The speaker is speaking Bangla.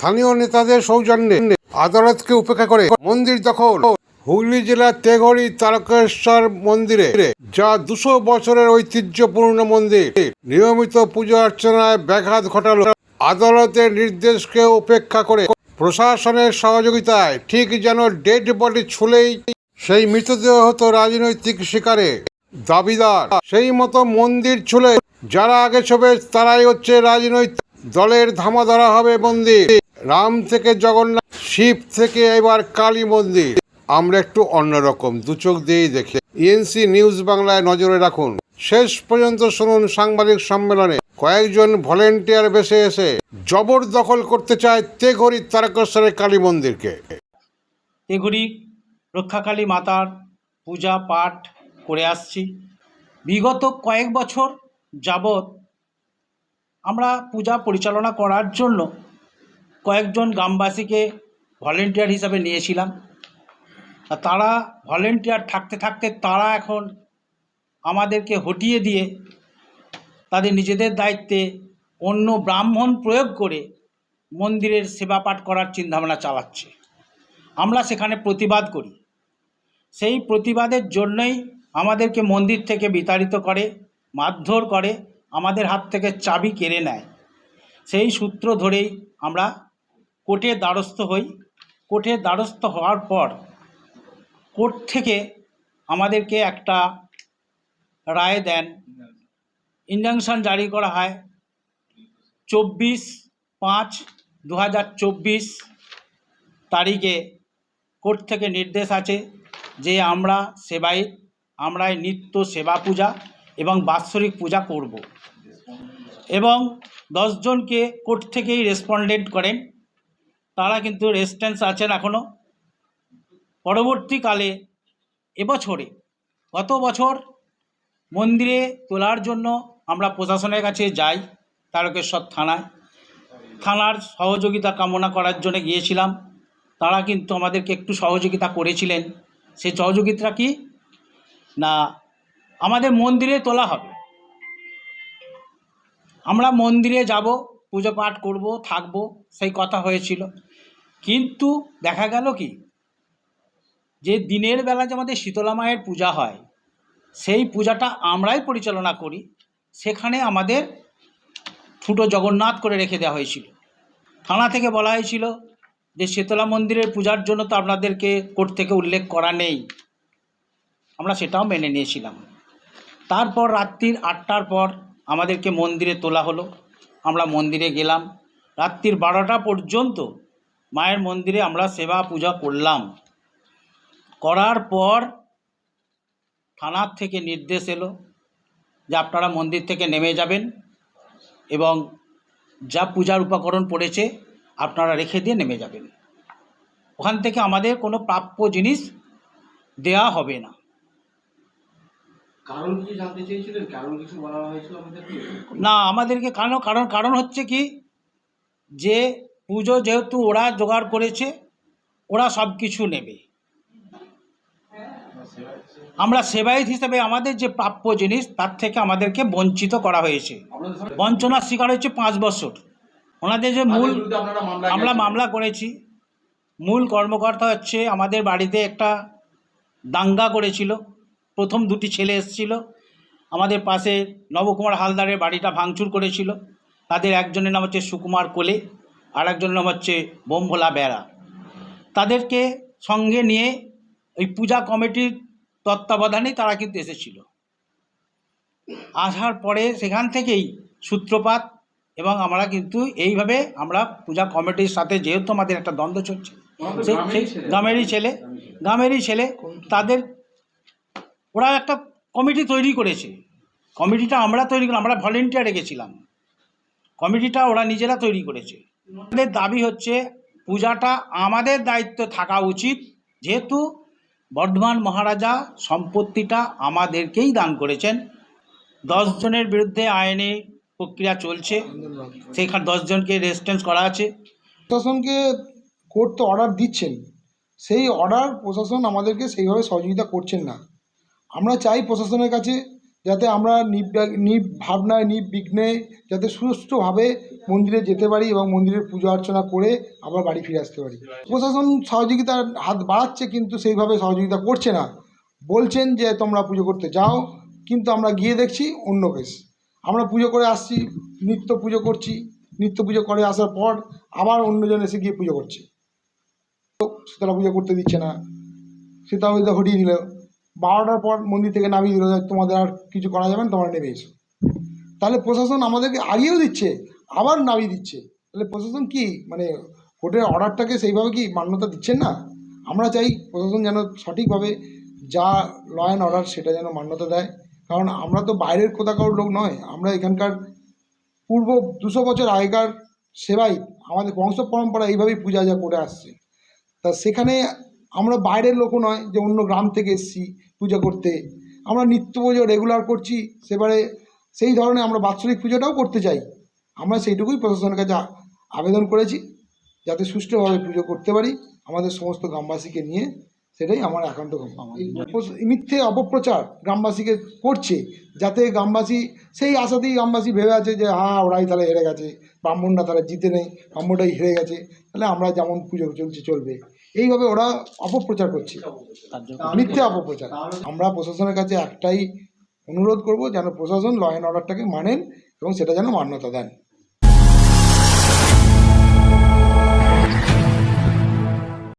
স্থানীয় নেতাদের সৌজন্যে আদালতকে উপেক্ষা করে মন্দির দখল। হুগলি জেলার তেঘড়ি তারকেশ্বর মন্দিরে, যা দুশো বছরের ঐতিহ্যপূর্ণ মন্দির। নিয়মিত পুজো অর্চনায় ব্যাঘাত ঘটালো। আদালতের নির্দেশকে উপেক্ষা করে প্রশাসনের সহযোগিতায় ঠিক যেন ডেড বডি ছুলেই সেই মৃতদেহ হতো রাজনৈতিক শিকারে। দাবিদার, সেই মতো মন্দির ছুলে যারা আগে ছবে তারাই হচ্ছে রাজনৈতিক দলের ধামা ধরা হবে মন্দির। রাম থেকে জগন্নাথ, শিব থেকে এবার কালী মন্দির। আমরা একটু অন্যরকম, দু চোখ দিয়েই দেখি। ইএনসি নিউজ বাংলায় নজরে রাখুন। শেষ পর্যন্ত শুনুন সাংবাদিক সম্মেলনে। কয়েকজন ভলেন্টিয়ার বেসে এসে জবরদখল করতে চায় তেঘড়ি তারকেশ্বরের কালী মন্দিরকে। তেঘুরি রক্ষাকালী মাতার পূজা পাঠ করে আসছি। বিগত কয়েক বছর যাবৎ আমরা পূজা পরিচালনা করার জন্য কয়েকজন গ্রামবাসীকে ভলেন্টিয়ার হিসাবে নিয়েছিলাম। তারা ভলেন্টিয়ার থাকতে থাকতে তারা এখন আমাদেরকে হটিয়ে দিয়ে তাদের নিজেদের দায়িত্বে অন্য ব্রাহ্মণ প্রয়োগ করে মন্দিরের সেবা পাঠ করার চিন্তাভাবনা চালাচ্ছে। আমরা সেখানে প্রতিবাদ করি। সেই প্রতিবাদের জন্যই আমাদেরকে মন্দির থেকে বিতাড়িত করে, মারধর করে আমাদের হাত থেকে চাবি কেড়ে নেয়। সেই সূত্র ধরেই আমরা কোর্টের দ্বারস্থ হই। কোর্টের দ্বারস্থ হওয়ার পর কোর্ট থেকে আমাদেরকে একটা রায় দেন। ইনজাংশন জারি করা হয় চব্বিশ পাঁচ দু তারিখে। কোর্ট থেকে নির্দেশ আছে যে আমরা সেবাই, আমরাই নিত্য সেবা পূজা এবং বাৎসরিক পূজা করব। এবং দশজনকে কোর্ট থেকেই রেসপন্ডেন্ট করেন। তারা কিন্তু রেসটেন্স আছেন এখনও পরবর্তীকালে এবছরে, গত বছর মন্দিরে তোলার জন্য আমরা প্রশাসনের কাছে যাই, তারকেশ্বর থানায়। থানার সহযোগিতা কামনা করার জন্য গিয়েছিলাম। তারা কিন্তু আমাদেরকে একটু সহযোগিতা করেছিলেন। সেই সহযোগিতা কি? না আমাদের মন্দিরে তোলা হবে। আমরা মন্দিরে যাব, পুজো পাঠ করব, থাকব, সেই কথা হয়েছিল। কিন্তু দেখা গেল কি, যে দিনের বেলা যে আমাদের শীতলা মায়ের পূজা হয়, সেই পূজাটা আমরাই পরিচালনা করি। সেখানে আমাদের ফুটো জগন্নাথ করে রেখে দেওয়া হয়েছিল। থানা থেকে বলা হয়েছিল যে শীতলা মন্দিরের পূজার জন্য তো আপনাদেরকে কোর্ট থেকে উল্লেখ করা নেই। আমরা সেটাও মেনে নিয়েছিলাম। তারপর রাত্রির আটটার পর আমাদেরকে মন্দিরে তোলা হলো। আমরা মন্দিরে গেলাম। রাত্রির বারোটা পর্যন্ত মায়ের মন্দিরে আমরা সেবা পূজা করলাম। করার পর থানার থেকে নির্দেশ এলো যে আপনারা মন্দির থেকে নেমে যাবেন এবং যা পূজার উপকরণ পড়েছে আপনারা রেখে দিয়ে নেমে যাবেন। ওখান থেকে আমাদের কোনো প্রাপ্য জিনিস দেয়া হবে না। কারণ কিছু জানতে চেয়েছিলেন? কারণ কিছু বলা হয়েছিল আমাদেরকে? না আমাদেরকে কারণ কারণ কারণ হচ্ছে কি? যে পুজো যেহেতু ওরা জোগাড় করেছে ওরা সব কিছু নেবে। আমরা সেবায়িত হিসেবে আমাদের যে প্রাপ্য জিনিস তার থেকে আমাদেরকে বঞ্চিত করা হয়েছে। বঞ্চনার শিকার হচ্ছে পাঁচ বছর। ওনাদের যে মূল আমরা মামলা করেছি। মূল কর্মকর্তা হচ্ছে আমাদের বাড়িতে একটা দাঙ্গা করেছিল। প্রথম দুটি ছেলে এসেছিল। আমাদের পাশে নবকুমার হালদারের বাড়িটা ভাঙচুর করেছিল। তাদের একজনের নাম হচ্ছে সুকুমার কোলে আর একজনের নাম হচ্ছে বোমভোলা বেড়া। তাদেরকে সঙ্গে নিয়ে ওই পূজা কমিটির তত্ত্বাবধানেই তারা কিন্তু এসেছিল। আসার পরে সেখান থেকেই সূত্রপাত এবং আমরা কিন্তু এইভাবে আমরা পূজা কমিটির সাথে যেহেতু আমাদের একটা দ্বন্দ্ব চলছে সেই গ্রামেরই ছেলে? গ্রামেরই ছেলে তাদের ওরা একটা কমিটি তৈরি করেছে। কমিটিটা আমরা তৈরি করলাম আমরা ভলেন্টিয়ার রেখেছিলাম কমিটিটা ওরা নিজেরা তৈরি করেছে। আমাদের দাবি হচ্ছে, পূজাটা আমাদের দায়িত্ব থাকা উচিত, যেহেতু বর্ধমান মহারাজা সম্পত্তিটা আমাদেরকেই দান করেছেন। দশজনের বিরুদ্ধে আইনি প্রক্রিয়া চলছে, সেখানে দশজনকে রেজিস্ট্যান্স করা আছে। প্রশাসনকে কোর্ট তো অর্ডার দিচ্ছেন, সেই অর্ডার প্রশাসন আমাদেরকে সেইভাবে সহযোগিতা করছেন না। আমরা চাই প্রশাসনের কাছে যাতে আমরা নির্ভাবনায় নির্বিঘ্নে যাতে সুষ্ঠুভাবে মন্দিরে যেতে পারি এবং মন্দিরের পুজো অর্চনা করে আবার বাড়ি ফিরে আসতে পারি। প্রশাসন সহযোগিতার হাত বাড়াচ্ছে কিন্তু সেইভাবে সহযোগিতা করছে না। বলছেন যে, তোমরা পুজো করতে যাও। কিন্তু আমরা গিয়ে দেখছি অন্য কেস। আমরা পুজো করে আসছি, নিত্য পুজো করছি। নিত্য পুজো করে আসার পর আবার অন্যজন এসে গিয়ে পুজো করছে। শীতলা পুজো করতে দিচ্ছে না। শীতলা পুজো হটিয়ে দিল। বারোটার পর মন্দির থেকে নামিয়ে দিল তোমাদের আর কিছু করা যাবে না, তোমরা নেমে এসো। তাহলে প্রশাসন আমাদেরকে আগিয়েও দিচ্ছে, আবার নামিয়ে দিচ্ছে। তাহলে প্রশাসন কি মানে কোর্টের অর্ডারটাকে সেইভাবে কি মান্যতা দিচ্ছেন না? আমরা চাই প্রশাসন যেন সঠিকভাবে যা ল অ্যান্ড অর্ডার সেটা যেন মান্যতা দেয়। কারণ আমরা তো বাইরের কোথাকার লোক নয়, আমরা এখানকার পূর্ব দুশো বছর আগেকার সেবাই, আমাদের বংশ পরম্পরা এইভাবেই পূজা যা করে আসছে। তা সেখানে আমরা বাইরের লোকও নয় যে অন্য গ্রাম থেকে এসেছি পূজা করতে। আমরা নিত্য পুজো রেগুলার করছি, সেবারে সেই ধরনের আমরা বাৎসরিক পুজোটাও করতে চাই। আমরা সেইটুকুই প্রশাসনের কাছে আবেদন করেছি, যাতে সুষ্ঠুভাবে পুজো করতে পারি আমাদের সমস্ত গ্রামবাসীকে নিয়ে, সেটাই আমার একান্ত মিথ্যে অপপ্রচার গ্রামবাসীকে করছে, যাতে গ্রামবাসী, সেই আশাতেই গ্রামবাসী ভেবে আছে যে হ্যাঁ ওরাই তাহলে হেরে গেছে, ব্রাহ্মণরা তারা জিতে নেই ব্রাহ্মণটাই হেরে গেছে। তাহলে আমরা যেমন পুজো চলছে, চলবে। এইভাবে ওরা অপপ্রচার করছে। মিথ্যে অপপ্রচার। আমরা প্রশাসনের কাছে একটাই অনুরোধ করব যেন প্রশাসন ল অ্যান্ড অর্ডারটাকে মানেন এবং সেটা যেন মান্যতা দেন।